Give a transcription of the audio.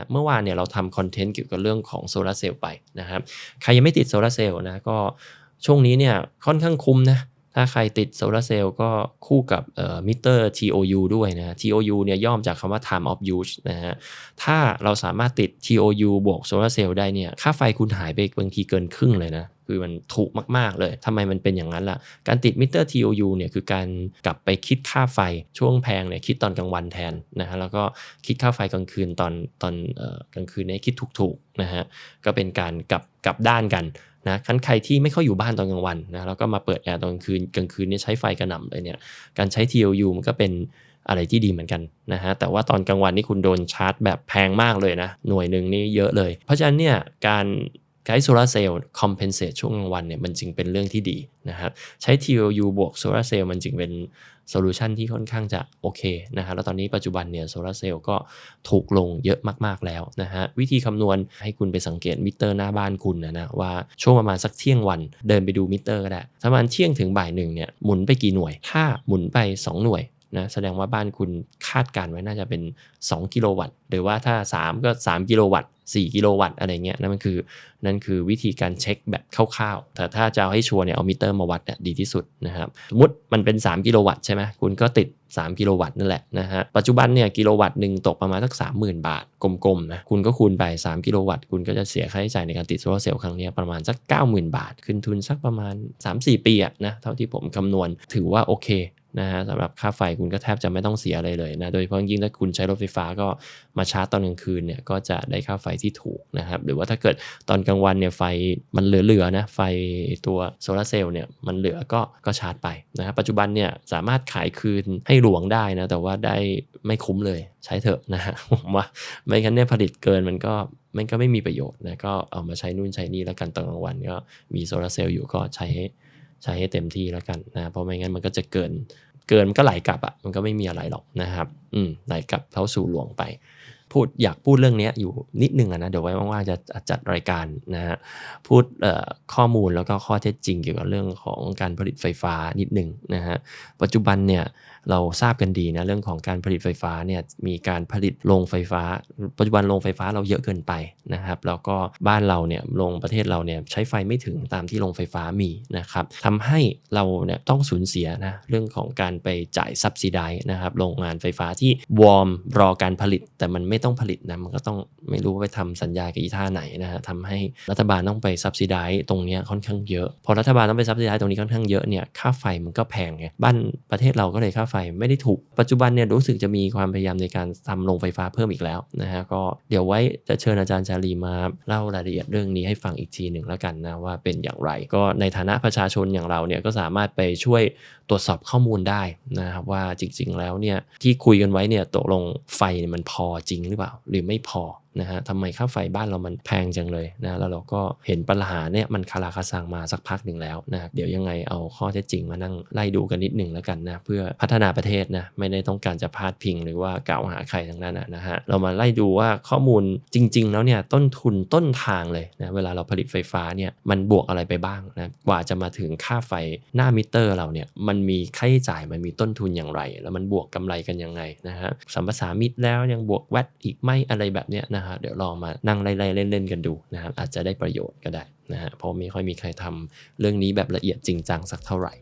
ะเมื่อวานเนี่ยเราทำคอนเทนต์เกี่ยวกับเรื่องของโซลาร์เซลล์ไปนะครับใครยังไม่ติดโซลาร์เซลล์นะก็ช่วงนี้เนี่ยค่อนข้างคุ้มนะถ้าใครติดโซลาร์เซลล์ก็คู่กับเอ่อมิเตอร์ TOU ด้วยนะ TOU เนี่ยย่อมจากคำว่า time of use นะฮะ ถ้าเราสามารถติด TOU บวกโซลาร์เซลล์ได้เนี่ย ค่าไฟคุณหายไปบางทีเกินครึ่งเลยนะ คือมันถูกมากๆเลยทำไมมันเป็นอย่างนั้นล่ะ การติดมิเตอร์ TOU เนี่ยคือการกลับไปคิดค่าไฟช่วงแพงเนี่ยคิดตอนกลางวันแทนนะฮะแล้วก็คิดค่าไฟกลางคืนตอนตอนกลางคืนเนี่ยคิดถูกๆนะฮะก็เป็นการกลับกลับด้านกันนะคันใครที่ไม่ค่อยอยู่บ้านตอนกลางวันนะแล้วก็มาเปิดแอร์ตอนกลางคืนกลางคืนเนี่ยใช้ไฟกระหน่ำเลยเนี่ยการใช้ TOU มันก็เป็นอะไรที่ดีเหมือนกันนะฮะแต่ว่าตอนกลางวันนี่คุณโดนชาร์จแบบแพงมากเลยนะหน่วยหนึ่งนี่เยอะเลย เพราะฉะนั้นเนี่ยการ ช้โซลาร์เซลล์คอมเพนเซตช่วงกลางวันเนี่ยมันจึงเป็นเรื่องที่ดีนะครับใช้ TOU บวกโซลาร์เซลล์มันจึงเป็นโซลูชันที่ค่อนข้างจะโอเคนะฮะแล้วตอนนี้ปัจจุบันเนี่ยโซลาร์เซลล์ก็ถูกลงเยอะมากๆแล้วนะฮะวิธีคำนวณให้คุณไปสังเกตมิเตอร์หน้าบ้านคุณนะนะว่าช่วงประมาณสักเที่ยงวันเดินไปดูมิเตอร์ก็ได้ถ้ามันเที่ยงถึงบ่ายหนึ่งเนี่ยหมุนไปกี่หน่วย ถ้าหมุนไป 2 หน่วยนะแสดงว่าบ้านคุณคาดการณ์ไว้น่าจะเป็น 2 กิโลวัตต์ หรือว่าถ้า 3 ก็ 3 กิโลวัตต์ 4 กิโลวัตต์อะไรเงี้ยนั่นมันคือนั่นคือวิธีการเช็คแบบคร่าวๆแต่ถ้าจะให้ชัวร์เนี่ยเอามิเตอร์มาวัดเนี่ยดีที่สุดนะครับสมมติมันเป็น 3 กิโลวัตต์ใช่ไหมคุณก็ติด 3 กิโลวัตต์นั่นแหละนะฮะปัจจุบันเนี่ยกิโลวัตต์หนึ่งตกประมาณสัก 30,000 บาทกลมๆนะคุณก็คูณไป 3 กิโลวัตต์คุณก็จะเสียค่าใช้จ่ายในการติดโซลาร์เซลล์ครั้งนี้ประมาณสัก 90,000 บาท ขึ้นทุนสักประมาณ 3-4 ปีอะนะเท่าที่ผมคำนวณถือว่าโอเค นะฮะสำหรับค่าไฟคุณก็แทบจะไม่ต้องเสียอะไรเลยนะ โดยเฉพาะยิ่งถ้าคุณใช้รถไฟฟ้าก็มาชาร์จตอนกลางคืนเนี่ยก็จะได้ค่าไฟที่ถูกนะครับ หรือว่าถ้าเกิดตอนกลางวันเนี่ยไฟมันเหลือๆนะไฟตัวโซลาร์เซลล์เนี่ยมันเหลือก็ก็ชาร์จไปนะครับปัจจุบันเนี่ยสามารถขายคืนให้หลวงได้นะแต่ว่าได้ไม่คุ้มเลยใช้เถอะนะฮะผมว่าไม่งั้นเนี่ยผลิตเกินมันก็มันก็ไม่มีประโยชน์นะก็เอามาใช้นู่นใช้นี่แล้วกันตอนกลางวันก็มีโซลาร์เซลล์อยู่ก็ใช้ ใช้ให้เต็มที่แล้วกันนะ เพราะไม่งั้นมันก็จะเกิน เกินมันก็ไหลกลับอะ่ะ มันก็ไม่มีอะไรหรอกนะครับ อืมไหลกลับเข้าสู่หลวงไป พูดอยากพูดเรื่องนี้อยู่นิดนึงอะนะเดี๋ยวไว้ว่างๆจะจัดรายการนะฮะพูดข้อมูลแล้วก็ข้อเท็จจริงเกี่ยวกับเรื่องของการผลิตไฟฟ้านิดนึงนะฮะปัจจุบันเนี่ยเราทราบกันดีนะเรื่องของการผลิตไฟฟ้าเนี่ยมีการผลิตโรงไฟฟ้า ปัจจุบันโรงไฟฟ้าเราเยอะเกินไปนะครับ แล้วก็บ้านเราเนี่ยโรงประเทศเราเนี่ยใช้ไฟไม่ถึงตามที่โรงไฟฟ้ามีนะครับทำให้เราเนี่ยต้องสูญเสียนะเรื่องของการไปจ่ายซับซิไดนะครับโรงงานไฟฟ้าที่วอร์มรอการผลิตแต่มันไม่ต้องผลิตนะมันก็ต้องไม่รู้ว่าไปทำสัญญากับอีท่าไหนนะฮะทำให้รัฐบาลต้องไปซับซิไดตรงนี้ค่อนข้างเยอะ พอรัฐบาลต้องไปซับซิไดตรงนี้ค่อนข้างเยอะเนี่ยค่าไฟมันก็แพงไงบ้านประเทศเราก็เลยค่าไฟไม่ได้ถูก ปัจจุบันเนี่ยรู้สึกจะมีความพยายามในการทำโรงไฟฟ้าเพิ่มอีกแล้วนะฮะก็เดี๋ยวไว้จะเชิญอาจารย์ชาลีมาเล่ารายละเอียดเรื่องนี้ให้ฟังอีกทีหนึ่งแล้วกันนะว่าเป็นอย่างไร ก็ในฐานะประชาชนอย่างเราเนี่ยก็สามารถไปช่วยตรวจสอบข้อมูลได้นะครับว่าจริง ๆ แล้วเนี่ยที่คุยกันไว้เนี่ยตกลงไฟมันพอจริงหรือเปล่า หรือไม่พอนะฮะทำไมค่าไฟบ้านเรามันแพงจังเลยนะแล้วเราก็เห็นปัญหาเนี่ยมันคาราคาซังมาสักพักหนึ่งแล้วนะเดี๋ยวยังไงเอาข้อเท็จจริงมานั่งไล่ดูกันนิดหนึ่งแล้วกันนะเพื่อพัฒนาประเทศนะไม่ได้ต้องการจะพาดพิง หรือว่ากล่าวหาใครทั้งนั้นนะฮะเรามาไล่ดูว่าข้อมูลจริง ๆ แล้วเนี่ยต้นทุนต้นทางเลยนะเวลาเราผลิตไฟฟ้าเนี่ยมันบวกอะไรไปบ้างนะกว่าจะมาถึงค่าไฟหน้ามิเตอร์เราเนี่ยมันมีค่าใช้จ่ายมันมีต้นทุนอย่างไร แล้วมันบวกกำไรกันยังไงนะฮะสัมปทามิตรแล้วยังบวกแวดอีกไหมอะไรแบบเนี้ยนะฮะเดี๋ยวลองมานั่งไล่ๆเล่นๆกันดูนะครับอาจจะได้ประโยชน์ก็ได้นะฮะเพราะไม่ค่อยมีใครทำเรื่องนี้แบบละเอียดจริงจังสักเท่าไหร่